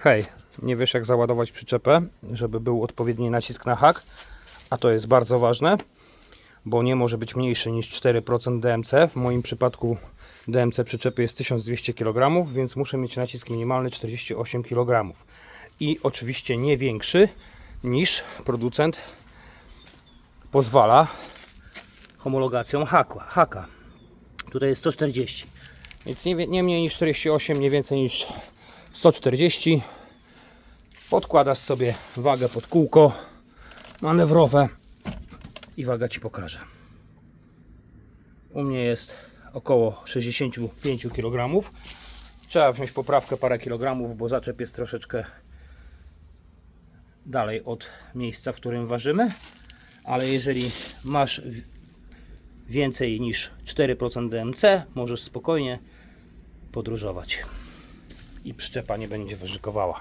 Hej, nie wiesz jak załadować przyczepę, żeby był odpowiedni nacisk na hak, a to jest bardzo ważne, bo nie może być mniejszy niż 4% DMC. W moim przypadku DMC przyczepy jest 1200 kg, więc muszę mieć nacisk minimalny 48 kg. I oczywiście nie większy niż producent pozwala homologacją haka. haka. Tutaj jest 140. Więc nie, nie mniej niż 48, nie więcej niż 140. Podkładasz sobie wagę pod kółko manewrowe i waga Ci pokaże. U mnie jest około 65 kg. Trzeba wziąć poprawkę parę kilogramów, bo zaczep jest troszeczkę dalej od miejsca, w którym ważymy. Ale jeżeli masz więcej niż 4% DMC, możesz spokojnie podróżować i przyczepa nie będzie wyrzykowała.